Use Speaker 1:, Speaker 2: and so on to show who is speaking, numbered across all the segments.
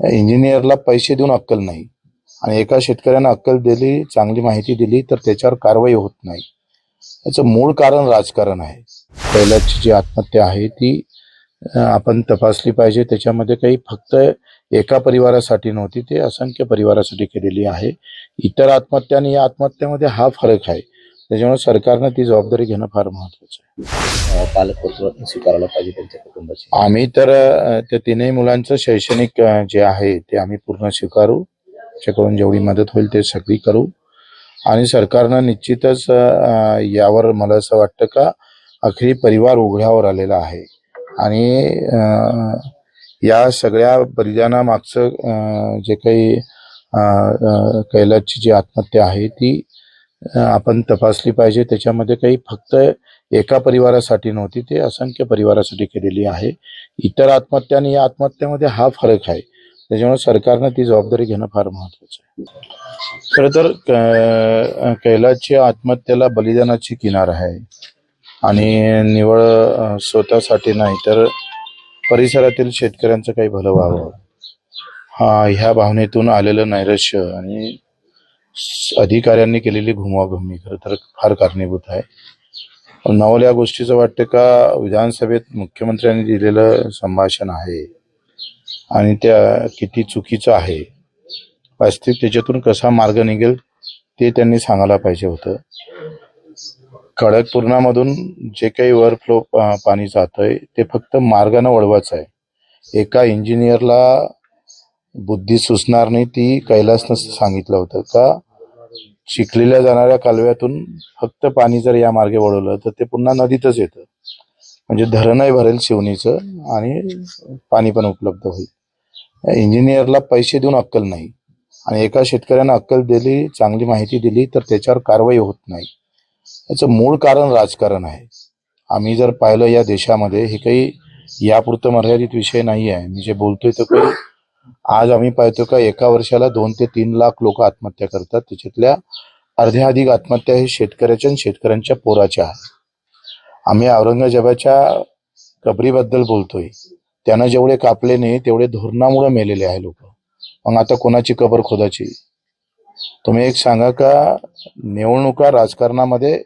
Speaker 1: इंजिनियरला पैसे देऊन अक्कल नाही. आणि एका शेतकऱ्यानं अक्कल दिली चांगली माहिती दिली तर त्याच्यावर कारवाई होत नाही. याचं मूळ कारण राजकारण आहे. पहिल्याची जी आत्महत्या आहे ती आपण तपासली पाहिजे. त्याच्यामध्ये काही फक्त एका परिवारासाठी नव्हती ते असंख्य परिवारासाठी केलेली आहे. इतर आत्महत्या आणि या आत्महत्येमध्ये हा फरक आहे. त्याच्यामुळे सरकारनं ती जबाबदारी घेणं फार महत्वाचं आहे.
Speaker 2: पालकत्व स्वीकारायला पाहिजे त्यांच्या कुटुंबाची.
Speaker 1: आम्ही तर त्या तीनही मुलांचं शैक्षणिक जे आहे ते आम्ही पूर्ण स्वीकारू. त्याच्याकडून जेवढी मदत होईल ते सगळी करू. आणि सरकारनं निश्चितच यावर मला असं वाटतं का अखेरी परिवार उघड्यावर आलेला आहे. आणि या सगळ्या बलिदानामागचं जे काही कैलासची जी आत्महत्या आहे ती आपण तपासली पाहिजे. त्याच्यामध्ये काही फक्त एका परिवारासाठी नव्हती ते असंख्य परिवारासाठी केलेली आहे. इतर आत्महत्या आणि या आत्महत्यामध्ये हा फरक आहे. त्याच्यामुळे सरकारनं ती जबाबदारी घेणं फार महत्वाचं आहे. खरं तर क- आत्महत्याला आत्महत्येला बलिदानाची किनार आहे. आणि निवळ स्वतःसाठी नाही तर परिसरातील शेतकऱ्यांचं काही भलं व्हावं. हा ह्या भावनेतून आलेलं नैराश्य आणि अधिकाऱ्यांनी केलेली घुमाघुमी खरं तर फार कारणीभूत आहे. पण नवल या गोष्टीचं वाटतं का विधानसभेत मुख्यमंत्र्यांनी दिलेलं संभाषण आहे? आणि त्या किती चुकीचं आहे? वास्तविक त्याच्यातून कसा मार्ग निघेल ते त्यांनी सांगायला पाहिजे होतं. खडकपूर्णामधून जे काही ओव्हरफ्लो पाणी जातंय ते फक्त मार्गानं वळवायचं आहे. एका इंजिनियरला बुद्धी सुचणार नाही ती कैलासनं सांगितलं होतं का चिखलीला जाणाऱ्या कालव्यातून फक्त पाणी जर या मार्गे वळवलं तर ते पुन्हा नदीतच येतं. म्हणजे धरणही भरेल शिवणीचं आणि पाणी पण उपलब्ध होईल. इंजिनियरला पैसे देऊन अक्कल नाही. आणि एका शेतकऱ्यानं अक्कल दिली चांगली माहिती दिली तर त्याच्यावर कारवाई होत नाही. याचं मूळ कारण राजकारण आहे. आम्ही जर पाहिलं या देशामध्ये हे काही यापुरतं मर्यादित विषय नाही आहे मी जे बोलतोय तो काही आज आम्ही पाहतो का एका वर्षाला दोन ते तीन लाख लोक आत्महत्या करतात. त्याच्यातल्या अर्ध्या अधिक आत्महत्या हे शेतकऱ्याच्या आणि शेतकऱ्यांच्या पोराच्या आहेत. आम्ही औरंगजेबाच्या कबरीबद्दल बोलतोय. त्यांना जेवढे कापले नाही तेवढे धोरणामुळे मेलेले आहे लोक. मग आता कोणाची कबर खोदाची तुम्ही एक सांगा का निवडणुका राजकारणामध्ये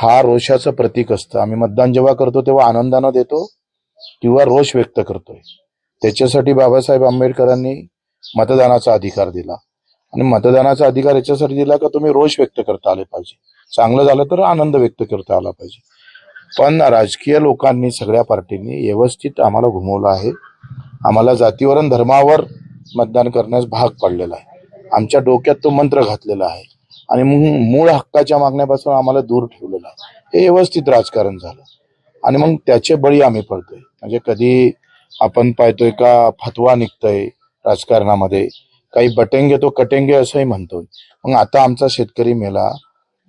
Speaker 1: हा रोषाचं प्रतीक असतं. आम्ही मतदान जेव्हा करतो तेव्हा आनंदानं देतो किंवा रोष व्यक्त करतोय. त्याच्यासाठी बाबासाहेब आंबेडकरांनी मतदानाचा अधिकार दिला. आणि मतदानाचा अधिकार याच्यासाठी दिला का तुम्ही रोष व्यक्त करता आले पाहिजे. चांगलं झालं तर आनंद व्यक्त करता आला पाहिजे. पण राजकीय लोकांनी सगळ्या पार्टींनी व्यवस्थित आम्हाला घुमवलं आहे. आम्हाला जातीवर आणि धर्मावर मतदान करण्यास भाग पडलेला आहे. आमच्या डोक्यात तो मंत्र घातलेला आहे. आणि मूळ हक्काच्या मागण्यापासून आम्हाला दूर ठेवलेला आहे. हे व्यवस्थित राजकारण झालं. आणि मग त्याचे बळी आम्ही पडतोय. म्हणजे कधी आपण पाहतोय का फतवा निघतोय राजकारणामध्ये. काही बटेंगे तो कटेंगे असंही म्हणतोय. मग आता आमचा शेतकरी मेला.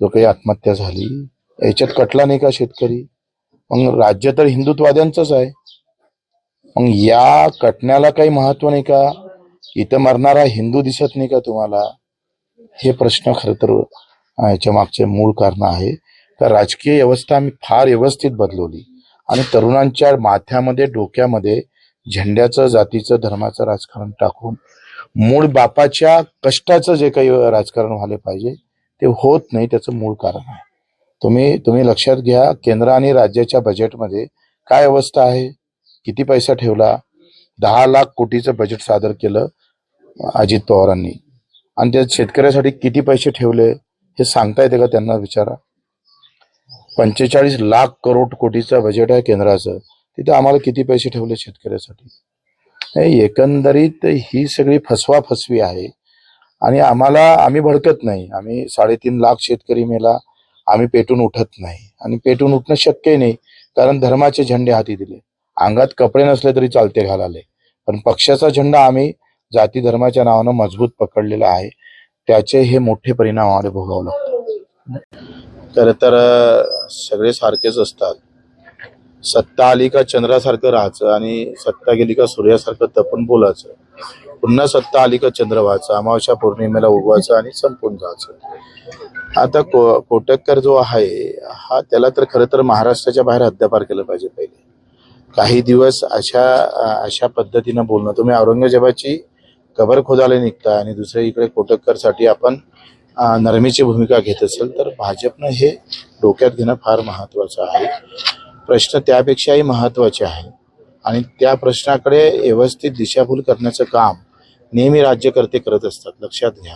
Speaker 1: जो काही आत्महत्या झाली. याच्यात कटला नाही का शेतकरी? मग राज्य तर हिंदुत्वाद्यांचंच आहे. मग या कटण्याला काही महत्त्व नाही का? इथं मरणारा हिंदू दिसत नाही का तुम्हाला? हे प्रश्न खर तर याच्या मागचे मूळ कारण आहे. का राजकीय व्यवस्था आम्ही फार व्यवस्थित बदलवली. आणि तरुणांच्या माथ्यामध्ये डोक्यामध्ये झेंड्याचं जातीचं धर्माचं राजकारण टाकून मूळ बापाच्या कष्टाचं जे काही राजकारण व्हायला पाहिजे ते होत नाही त्याचं मूळ कारण आहे. तुम्ही तुम्ही लक्षात घ्या केंद्र आणि राज्याच्या बजेटमध्ये काय अवस्था आहे? किती पैसा ठेवला? दहा लाख कोटीचं बजेट सादर केलं अजित पवारांनी. आणि त्या शेतकऱ्यासाठी किती पैसे ठेवले? हे सांगता येते का त्यांना विचारा? पंचेचाळीस लाख करोड कोटीचं बजेट आहे केंद्राचं. तिथे आम्हाला किती पैसे ठेवले शेतकऱ्यासाठी? नाही एकंदरीत ही सगळी फसवा फसवी आहे. आणि आम्हाला आम्ही भडकत नाही. आम्ही साडेतीन लाख शेतकरी मेला. आम्ही पेटून उठत नाही. आणि पेटून उठणं शक्य नाही कारण धर्माचे झेंडे हाती दिले. अंगात कपडे नसले तरी चालते घालाले. पण पक्षाचा झेंडा आम्ही जाती धर्माच्या नावानं मजबूत पकडलेला आहे. त्याचे हे मोठे परिणाम आम्हाला भोगावं लागतात. खरं तर सगळे सारखेच असतात. सत्ता आली का चंद्रासारखं राहायचं आणि सत्ता गेली का सूर्यासारखं तपून बोलायचं. पुन्हा सत्ता आली का चंद्र व्हायचं अमावस्या पौर्णिमेला उगवायचं आणि संपून जायचं. आता को कोटक्कर जो आहे हा त्याला तर खरं तर महाराष्ट्राच्या बाहेर हद्दपार केलं पाहिजे पहिले. काही दिवस अशा अशा पद्धतीनं बोलणं. तुम्ही औरंगजेबाची कबर खोदायला निघता आणि दुसऱ्या इकडे कोटककरसाठी आपण नरमीची भूमिका घेत असेल तर भाजपनं हे डोक्यात घेणं फार महत्वाचं आहे. प्रश्न त्यापेक्षाही महत्त्वाचे आहे. आणि त्या प्रश्नाकडे व्यवस्थित दिशाभूल करण्याचं काम नेहमी राज्यकर्ते करत असतात. लक्षात घ्या.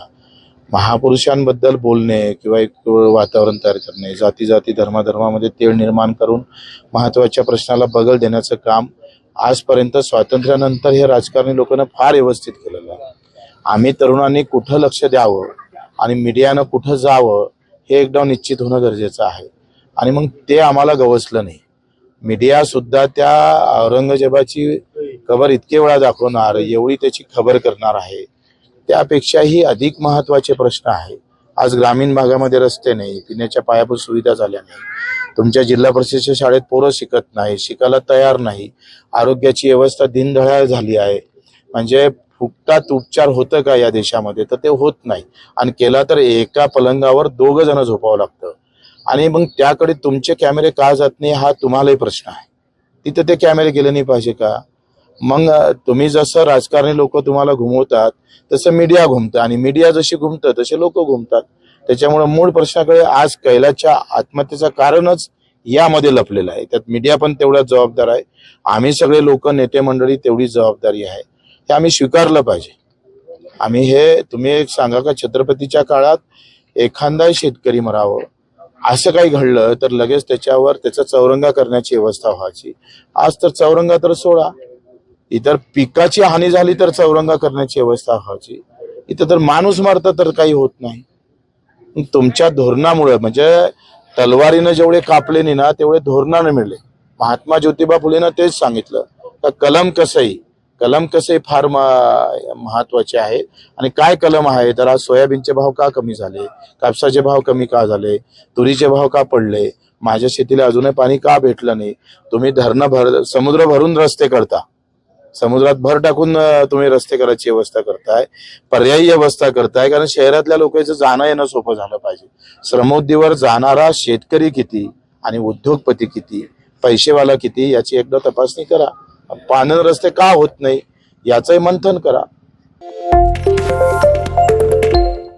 Speaker 1: महापुरुषांबद्दल बोलणे किंवा एक वातावरण तयार करणे जाती जाती धर्माधर्मामध्ये तेळ निर्माण करून महत्त्वाच्या प्रश्नाला बगल देण्याचं काम आजपर्यंत स्वातंत्र्यानंतर हे राजकारणी लोकांना फार व्यवस्थित केलेलं आहे. आम्ही तरुणांनी कुठं लक्ष द्यावं आणि मीडियानं कुठं जावं हे एकदा निश्चित होणं गरजेचं आहे. आणि मग ते आम्हाला गवसलं नाही. मीडिया सुद्धा त्या औरंगजेबाची खबर इतके वेळा दाखवणार एवढी त्याची खबर करणार आहे त्यापेक्षाही अधिक महत्त्वाचे प्रश्न आहे. आज ग्रामीण भागामध्ये रस्ते नाही पिण्याच्या पायाभूत सुविधा झाल्या नाही. तुमच्या जिल्हा परिषदेच्या शाळेत पोरं शिकत नाही शिकायला तयार नाही. आरोग्याची व्यवस्था दिनदळाळ झाली आहे. म्हणजे फुकटात उपचार होतं का या देशामध्ये? तर ते होत नाही. आणि केला तर एका पलंगावर दोघं जण झोपावं लागतं. आणि मग त्याकडे तुमचे कॅमेरे का जात नाही हा तुम्हालाही प्रश्न आहे. तिथं ते कॅमेरे गेले नाही पाहिजे का? मग तुम्ही जसं राजकारणी लोक तुम्हाला घुमवतात तसं मीडिया घुमतं. आणि मीडिया जशी घुमतं तसे लोक घुमतात. त्याच्यामुळे मूळ प्रश्नाकडे आज कैलाच्या आत्महत्येचं कारणच यामध्ये लपलेलं आहे. त्यात मीडिया पण तेवढा जबाबदार आहे. आम्ही सगळे लोक नेते मंडळी तेवढी जबाबदारी आहे. हे आम्ही स्वीकारलं पाहिजे. आम्ही हे तुम्ही एक सांगा का छत्रपतीच्या काळात एखादा शेतकरी मरावं असं काही घडलं तर लगेच त्याच्यावर त्याचा चौरंगा करण्याची व्यवस्था व्हायची. आज तर चौरंगा तर सोडा. इतर पिकाची हानी झाली तर चौरंगा करण्याची व्यवस्था व्हायची. इथं तर माणूस मारतं तर काही होत नाही. तुमच्या धोरणामुळे म्हणजे तलवारीनं जेवढे कापले नाही ना तेवढे धोरणानं मिळले. महात्मा ज्योतिबा फुलेनं तेच सांगितलं. का कलम कसंही कलम कसे फार महत्त्वाचे आहे आणि काय कलम आहे तर आज सोयाबीनचे भाव का कमी झाले? कापसाचे भाव कमी का झाले? तुरीचे भाव का पडले? माझ्या शेतीला अजूनही पाणी का भेटलं नाही? तुम्ही धरणं भर समुद्र भरून रस्ते करता. समुद्रात भर टाकून तुम्ही रस्ते करायची व्यवस्था करताय. पर्यायी व्यवस्था करताय. कारण शहरातल्या लोकांचं जाणं येणं सोपं झालं पाहिजे. श्रमोद्दीवर जाणारा शेतकरी किती? आणि उद्योगपती किती? पैसेवाला किती? याची एकदा तपासणी करा. पाणन रस्ते का होत नाही याचंही मंथन करा.